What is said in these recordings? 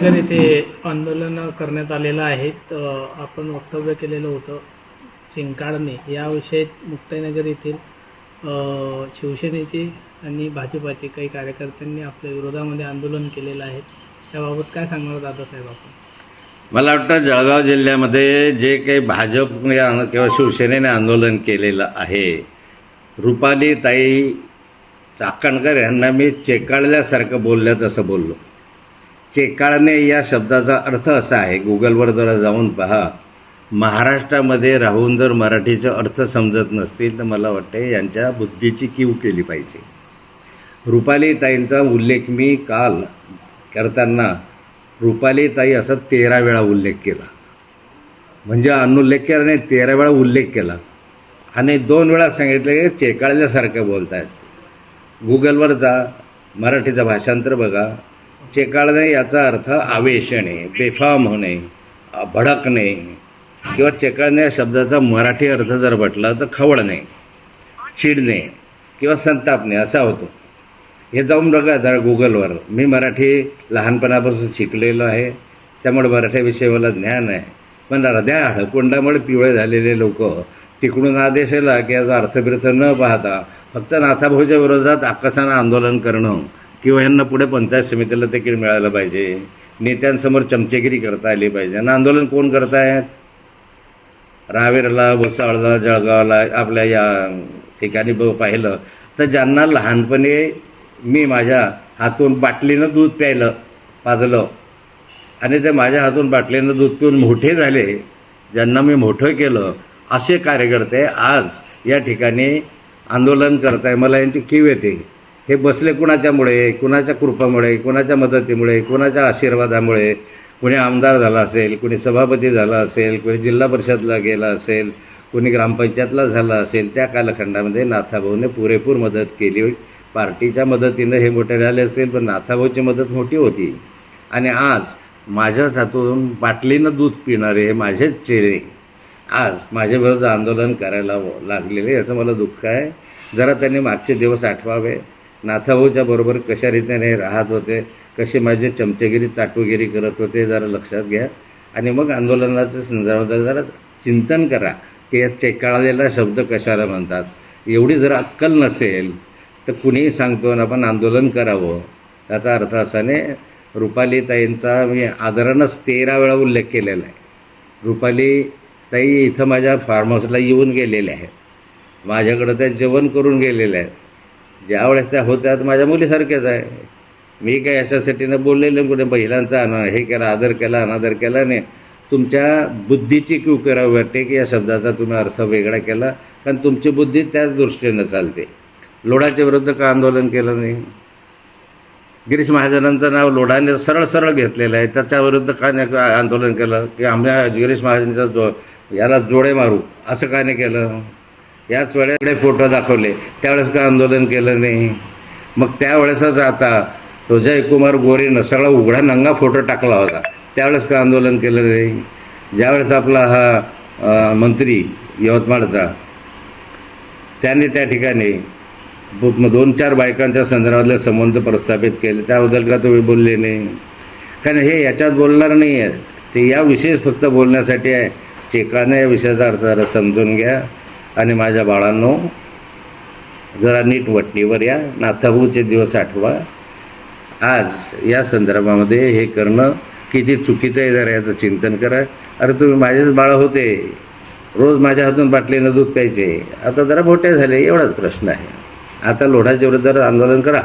मुक्ताईनगर येथे आंदोलन करण्यात आलेलं आहे. आपण वक्तव्य केलेलं होतं चिंकाळणे याविषयी मुक्ताईनगर येथील शिवसेनेची शिवसेनेचे आणि भाजपाचे काही कार्यकर्त्यांनी आपल्या विरोधामध्ये आंदोलन केलेलं आहे. त्याबाबत काय सांगणार दादासाहेब आपण? मला वाटतं जळगाव जिल्ह्यामध्ये जे काही भाजपने किंवा शिवसेनेने आंदोलन केलेलं आहे रुपाली ताई चाकणकर यांना मी चेकाळल्यासारखं बोलल्या तसं बोललो. चेकाळणे या शब्दाचा अर्थ असा आहे. गुगलवर जरा जाऊन पहा. महाराष्ट्रामध्ये राहून जर मराठीचे अर्थ समजत नसतील तर मला वाटते यांच्या बुद्धीची कीव केली पाहिजे. रुपालीताईंचा उल्लेख मी काल करताना रुपालीताई असा तेरा वेळा उल्लेख केला. म्हणजे अनुल्लेख केला नाही तेरा वेळा उल्लेख केला. आणि दोन वेळा सांगितलं की चेकाळल्यासारखं बोलत आहेत गुगलवर जा मराठीचं भाषांतर बघा. चेकाळणे याचा अर्थ आवेशणे बेफाम होणे भडकणे किंवा चेकाळणे या शब्दाचा मराठी अर्थ जर म्हटला तर खवळणे चिडणे किंवा संतापणे असा होतो. हे जाऊन बघा जरा गुगलवर. मी मराठी लहानपणापासून शिकलेलो आहे. त्यामुळे मराठीविषयी मला ज्ञान आहे. पण हृदया हळकुंडामुळे पिवळे झालेले लोक तिकडून आदेश आला की याचा अर्थबिर्थ न पाहता फक्त नाथाभाऊच्या विरोधात आकाशानं आंदोलन करणं किंवा यांना पुढे पंचायत समितीला तिकीट मिळालं पाहिजे. नेत्यांसमोर चमचेगिरी करता आली पाहिजे. आणि आंदोलन कोण करतायत? रावेरला भुसावळला जळगावला आपल्या या ठिकाणी ब पाहिलं. तर ज्यांना लहानपणी मी माझ्या हातून बाटलीनं दूध प्यायलं पाजलं आणि ते माझ्या हातून बाटलीनं दूध पिऊन मोठे झाले ज्यांना मी मोठं केलं असे कार्यकर्ते आज या ठिकाणी आंदोलन करताय. मला यांची कीव येते. हे बसले कुणाच्यामुळे? कुणाच्या कृपामुळे? कुणाच्या मदतीमुळे? कुणाच्या आशीर्वादामुळे? कुणी आमदार झाला असेल कुणी सभापती झाला असेल कुणी जिल्हा परिषदला गेला असेल कुणी ग्रामपंचायतला झाला असेल त्या कालखंडामध्ये नाथाभाऊने पुरेपूर मदत केली. पार्टीच्या मदतीनं हे मोठे झाले असेल पण नाथाभाऊची मदत मोठी होती. आणि आज माझ्याच हातून बाटलीनं दूध पिणारे हे माझेच चेहरे. आज माझ्याविरुद्ध आंदोलन करायला लागलेले याचं मला दुःख आहे. जरा त्यांनी मागचे दिवस आठवावे. नाथाभाऊच्या बरोबर कशा रीतीने राहत होते कसे माझे चमचेगिरी चाटूगिरी करत होते जरा लक्षात घ्या. आणि मग आंदोलनाच्या संदर्भात जरा चिंतन करा की या चेकाळलेला शब्द कशाला म्हणतात? एवढी जर अक्कल नसेल तर कुणीही सांगतो ना आपण आंदोलन करावं. याचा अर्थ असाने रुपाली ताईंचा मी आदरानंच तेरा वेळा उल्लेख केलेला आहे. रुपाली ताई इथं माझ्या फार्म हाऊसला येऊन गेलेल्या आहेत. माझ्याकडं त्या जेवण करून गेलेल्या आहेत. ज्या वेळेस त्या होत्या माझ्या मुलीसारख्याच आहे. मी काय अशासाठीनं बोललेलं कुठे महिलांचा अना हे केला आदर केला अनादर केला नाही. तुमच्या बुद्धीची क्यू करावी वाटते की या शब्दाचा तुम्ही अर्थ वेगळा केला कारण तुमची बुद्धी त्याच दृष्टीनं चालते. लोढाच्या विरुद्ध का आंदोलन केलं नाही? गिरीश महाजनांचं नाव लोढाने सरळ सरळ घेतलेलं आहे त्याच्याविरुद्ध का नाही का आंदोलन केलं? की आम्ही गिरीश महाजनचा जो याला जोडे मारू असं का नाही केलं? याच वेळेकडे फोटो दाखवले. त्यावेळेस का आंदोलन केलं नाही. मग त्यावेळेसच आता तो जयकुमार गोरेनं सगळा उघडा नंगा फोटो टाकला होता. त्यावेळेस का आंदोलन केलं नाही. ज्यावेळेस आपला हा मंत्री यवतमाळचा त्याने त्या ठिकाणी दोन चार बायकांच्या संदर्भातले संबंध प्रस्थापित केले. त्याबद्दल का तुम्ही बोलले नाही. कारण हे याच्यात बोलणार नाही आहे ते या विषयीच फक्त बोलण्यासाठी आहे. चेकाळणे या विषयाचा अर्थ जरा समजून घ्या. आणि माझ्या बाळांनो जरा नीट वटणीवर या. नाथाभूचे दिवस आठवा. आज या संदर्भामध्ये हे करणं किती चुकीचं आहे जरा याचं चिंतन करा. अरे तुम्ही माझेच बाळ होते. रोज माझ्या हातून बाटलीनं दूध प्यायचे. आता जरा मोठे झाले एवढाच प्रश्न आहे. आता लोढाच्या विरुद्ध आंदोलन करा.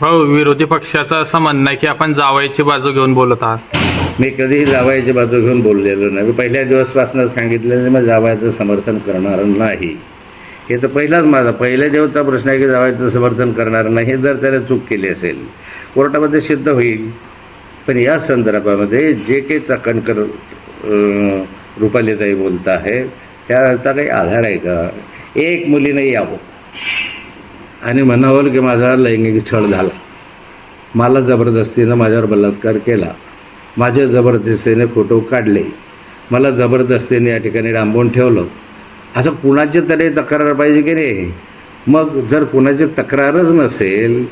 हो विरोधी पक्षाचं असं म्हणणं आहे की आपण जावयाची बाजू घेऊन बोलत आहात. मी कधीही जावयाची बाजू घेऊन बोललेलो नाही. मी पहिल्या दिवसपासून सांगितलेलं मी जावयाचं समर्थन करणार नाही. हे तर पहिलाच माझा पहिल्या दिवसचा प्रश्न आहे की जावयाचं समर्थन करणार नाही हे जर त्याने चूक केली असेल कोर्टामध्ये सिद्ध होईल. पण या संदर्भामध्ये जे काही चाकणकर रुपालीताई बोलत आहे त्याचा काही आधार आहे का? एक मुलीनं यावं. आणि म्हणावं की माझा लैंगिक छळ झाला. मला जबरदस्तीनं माझ्यावर बलात्कार केला. माझे जबरदस्तीने फोटो काढले. मला जबरदस्तीने या ठिकाणी डांबून ठेवलं. असं कुणाची तरी तक्रार पाहिजे की नाही? मग जर कुणाची तक्रारच नसेल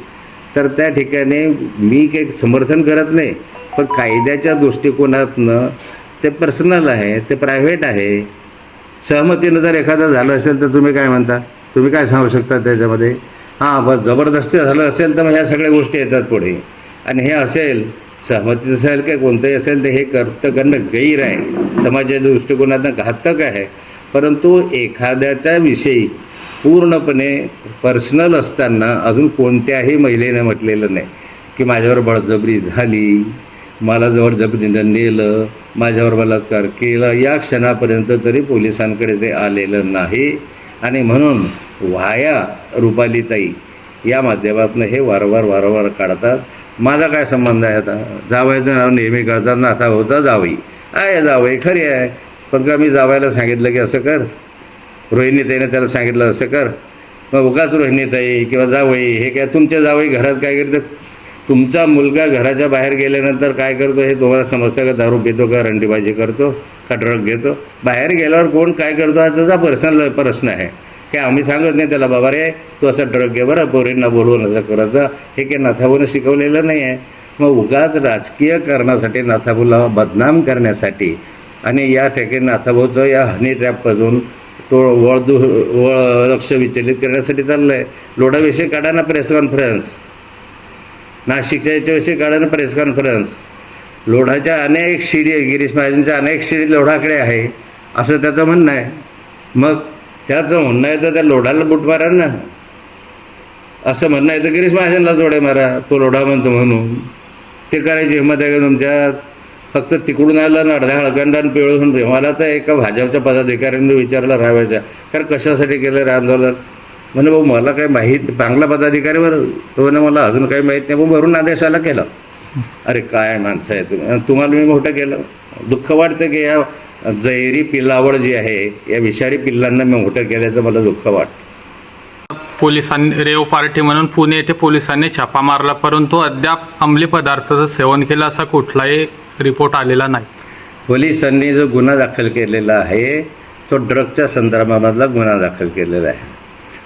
तर त्या ठिकाणी मी काही समर्थन करत नाही. पण कायद्याच्या दृष्टिकोनातनं ते पर्सनल आहे ते प्रायव्हेट आहे. सहमतीनं जर एखादं झालं असेल तर तुम्ही काय म्हणता? तुम्ही काय सांगू शकता त्याच्यामध्ये? हां बस जबरदस्ती झालं असेल तर मग ह्या सगळ्या गोष्टी येतात पुढे. आणि हे असेल सहमती असेल काय कोणतंही असेल तर हे कर्त करणं गैर आहे. समाजाच्या दृष्टिकोनातनं घातक आहे. परंतु एखाद्याच्या विषयी पूर्णपणे पर्सनल असताना अजून कोणत्याही महिलेनं म्हटलेलं नाही की माझ्यावर बळजबरी झाली मला जवळ जबरीनं नेलं माझ्यावर बलात्कार केला या क्षणापर्यंत तरी पोलिसांकडे ते आलेलं नाही. आणि म्हणून वाया रुपालीताई या माध्यमातून हे वारंवार वारंवार काढतात. माझा काय संबंध आहे आता? जावायचं नाव नेहमी काढतात नाथा होता जावई. आहे जावई खरी आहे. पण का मी जावायला सांगितलं की असं कर? रोहिणीताईने त्याला सांगितलं असं कर. मग उगाच रोहिणीताई किंवा जावई हे काय तुमच्या जावई घरात काय करतं? तुमचा मुलगा घराच्या बाहेर गेल्यानंतर काय करतो हे तुम्हाला समजतं का? दारू पितो का? रंडीबाजी करतो? का ड्रग घेतो? बाहेर गेल्यावर कोण काय करतो? हा त्याचा पर्सनल प्रश्न आहे. हे आम्ही सांगत नाही त्याला बाबा रे तू असं ड्रग घे बरं पोरींना बोलवून असं करत. हे काही नाथाबूनं शिकवलेलं नाही आहे. मग उगाच राजकीय कारणासाठी नाथाबूला बदनाम करण्यासाठी आणि या ठिकाणी नाथाभाऊचं या हनी ट्रॅपमधून तो वळदू वळ लक्ष विचलित करण्यासाठी चाललं आहे लोढाविषयी काढा ना प्रेस कॉन्फरन्स. नाशिकच्या याच्याविषयी काढा ना प्रेस कॉन्फरन्स. लोढाच्या अनेक शिडी गिरीश महाजनच्या अनेक शिडी लोढाकडे आहे असं त्याचं म्हणणं आहे. मग त्याचं म्हणणं आहे तर त्या लोढाला बूट मारा ना. असं म्हणणं आहे तर गिरीश महाजनला जोडे मारा तो लोढा म्हणतो म्हणून. ते करायची हिंमत आहे का तुमच्यात फक्त तिकडून आलं ना अर्ध्या हळकंडान पिळून मला तर एका भाजपच्या पदाधिकाऱ्यांनी विचारलं राहायच्या कारण कशासाठी केलं रे आंदोलन? म्हणे भाऊ मला काही माहीत चांगला पदाधिकारी बरं. तो म्हणे मला अजून काही माहीत नाही. भाऊ भरून आदेशाला केलं. अरे काय माणसं आहे तुम्ही. आणि तुम्हाला मी मोठं केलं. दुःख वाटतं की या जैरी पिल्लावड जी आहे या विषारी पिल्लांना मी मोठं केल्याचं मला दुःख वाटतं. पोलिसांनी रेव पार्टी म्हणून पुणे येथे पोलिसांनी छापा मारला परंतु अद्याप अंमली पदार्थाचं सेवन केलं असा कुठलाही रिपोर्ट आलेला नाही. पोलिसांनी जो गुन्हा दाखल केलेला आहे तो ड्रगच्या संदर्भामधला गुन्हा दाखल केलेला आहे.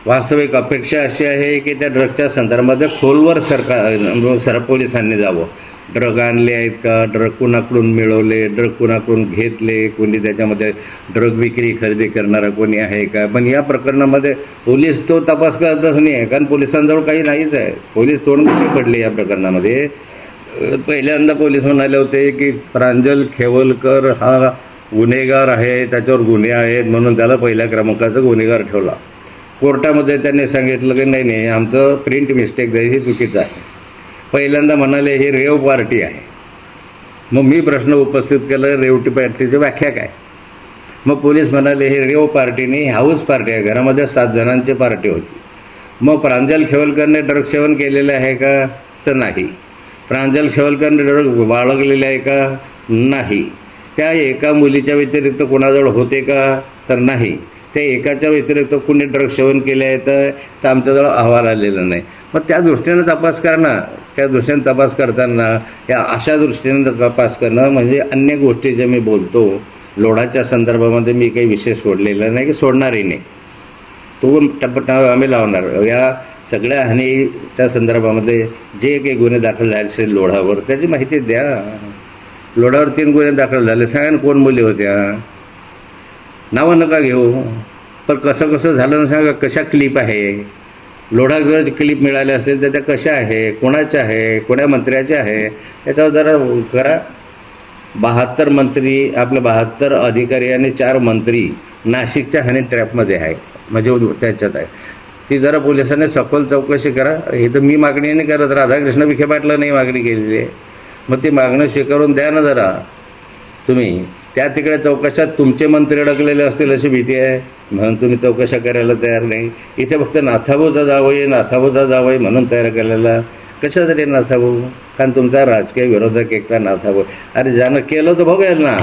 वास्तविक अपेक्षा अशी आहे की त्या ड्रगच्या संदर्भामध्ये खोलवर सरकार सर पोलिसांनी जावं. ड्रग आणले आहेत का? ड्रग कुणाकडून मिळवले? ड्रग कुणाकडून घेतले? कोणी त्याच्यामध्ये ड्रग विक्री खरेदी करणारा कोणी आहे का? पण या प्रकरणामध्ये पोलीस तो तपास करतच नाही आहे कारण पोलिसांजवळ काही नाहीच आहे. पोलीस तोंड कसे पडले या प्रकरणामध्ये. पहिल्यांदा पोलीस म्हणाले होते की प्रांजल खेवलकर हा गुन्हेगार आहे त्याच्यावर गुन्हे आहेत म्हणून त्याला पहिल्या क्रमांकाचा गुन्हेगार ठेवला. कोर्टामध्ये त्यांनी सांगितलं की नाही नाही आमचं प्रिंट मिस्टेक आहे हे चुकीचं आहे. पहिल्यांदा म्हणाले हे रेव पार्टी आहे. मग मी प्रश्न उपस्थित केला रेवटी पार्टीची व्याख्या काय? मग पोलीस म्हणाले हे रेव पार्टी नाही हाऊस पार्टी आहे घरामध्ये सात जणांची पार्टी होती. मग प्रांजल खेवलकरने ड्रग सेवन केलेलं आहे का? तर नाही. प्रांजल खेवलकरने ड्रग बाळगलेले आहे का? नाही. त्या एका मुलीच्या व्यतिरिक्त कोणाजवळ होते का? तर नाही. त्या एकाच्या व्यतिरिक्त कुणी ड्रग सेवन केले आहे तर आमच्याजवळ अहवाल आलेला नाही. मग त्या दृष्टीनं तपास करणं त्या दृष्टीने तपास करताना या अशा दृष्टीने तपास करणं म्हणजे अन्य गोष्टी ज्या मी बोलतो लोढाच्या संदर्भामध्ये मी काही विशेष सोडलेला नाही की सोडणारही नाही. तो टप्पा आम्ही लावणार. या सगळ्या हानीच्या संदर्भामध्ये जे काही गुन्हे दाखल झाले असेल लोढावर त्याची माहिती द्या. लोढावर तीन गुन्हे दाखल झाले सांगा ना कोण मुली होत्या? नावं नका घेऊ. पण कसं कसं झालं ना सांगा कशा क्लिप आहे? लोढागज क्लिप मिळाले असेल तर त्या कशा आहे कोणाच्या आहे कोण्या मंत्र्याच्या आहे याच्यावर जरा करा. बहात्तर मंत्री आपले बहात्तर अधिकारी आणि चार मंत्री नाशिकच्या हनी ट्रॅपमध्ये आहेत. म्हणजे त्याच्यात आहे. ती जरा पोलिसांनी सखोल चौकशी करा. हे तर मी मागणी नाही करत. राधाकृष्ण विखे पाटला नाही मागणी केलेली आहे. मग ती मागणं स्वीकारून द्या ना जरा. तुम्ही. त्या तिकडे चौकशात तुमचे मंत्री अडकलेले असतील अशी भीती आहे. म्हणून तुम्ही चौकशा करायला तयार नाही. इथे फक्त नाथाभाऊचा जावई नाथाभाऊचा जावई म्हणून तयार केलेला. कशासाठी नाथाभाऊ कारण तुमचा राजकीय विरोधक एकटा नाथाभाऊ अरे ज्यानं केलं तर बघेल ना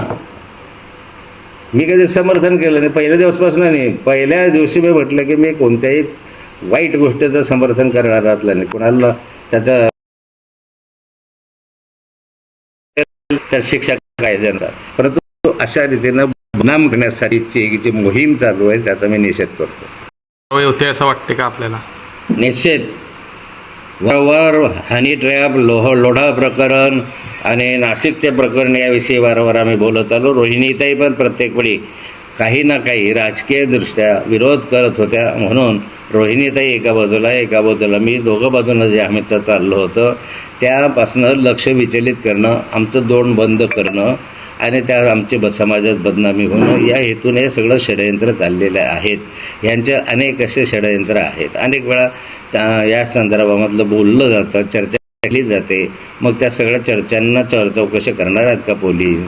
मी कधी समर्थन केलं नाही. पहिल्या दिवसपासून नाही. पहिल्या दिवशी मी म्हटलं की मी कोणत्याही वाईट गोष्टीचं समर्थन करणार राहतलं नाही. कोणाला त्याचा शिक्षक शिक्षा कायद्यांचा परंतु अशा रीतीनं बदनाम करण्यासाठीची जी मोहीम चालू आहे त्याचा मी निषेध करतो. होते असं वाटते का आपल्याला? निषेध. वारंवार हनी ट्रॅप लोह लोढा प्रकरण आणि नाशिकचे प्रकरण याविषयी वारंवार आम्ही बोलत आलो. रोहिणीताई पण प्रत्येक वेळी काही ना काही राजकीयदृष्ट्या विरोध करत होत्या. म्हणून रोहिणीताई एका बाजूला एका बाजूला मी दोघं बाजूनं जे आम्हीचं चाललो होतं त्यापासनं लक्ष विचलित करणं आमचं दोन बंद करणं आणि त्या आमचे ब समाजात बदनामी होणं या हेतून हे सगळं षडयंत्र चाललेले आहेत. यांचे अनेक असे षडयंत्र आहेत. अनेक वेळा त्या या संदर्भामधलं बोललं जातं चर्चा केली जाते. मग त्या सगळ्या चर्चांना चर चौकशी करणार आहेत का पोलीस?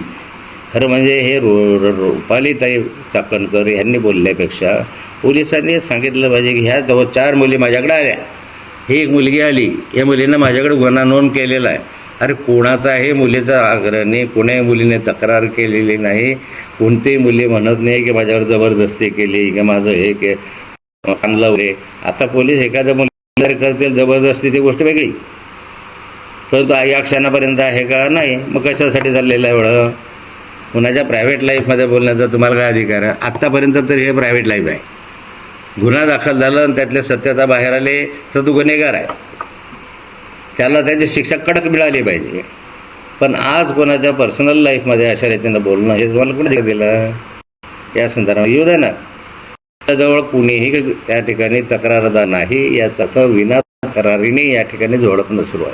खरं म्हणजे हे रो रो- रुपालीताई चाकणकर यांनी बोलल्यापेक्षा पोलिसांनी सांगितलं पाहिजे की ह्या जवळ चार मुली माझ्याकडे आल्या. ही एक मुलगी आली. या मुलीनं माझ्याकडे गुन्हा नोंद केलेला आहे. अरे कोणाचाही मुलीचा मुलीचा नाही कोण्याही मुलीने तक्रार केलेली नाही कोणतीही मुली म्हणत नाही की माझ्यावर जबरदस्ती केली की माझं हे के आणलं वगैरे. आता पोलीस एखाद्या मुलीला करतील जबरदस्ती ती गोष्ट वेगळी. परंतु या क्षणापर्यंत आहे का? नाही. मग कशासाठी चाललेलं आहे एवढं? कुणाच्या प्रायव्हेट लाईफमध्ये बोलण्याचा तुम्हाला काय अधिकार आहे? आत्तापर्यंत तर हे प्रायव्हेट लाईफ आहे. गुन्हा दाखल झाला आणि त्यातल्या सत्यता बाहेर आले तर तो गुन्हेगार आहे. त्याला त्याची शिक्षा कडक मिळाली पाहिजे. पण आज कोणाच्या पर्सनल लाईफमध्ये अशा रीतीनं बोलणं हे तुम्हाला कुठे दिलं या संदर्भात येऊ दे ना. त्याजवळ कुणीही त्या ठिकाणी तक्रारदार नाही या तसं विना तक्रारीने या ठिकाणी झोडपणं सुरू आहे.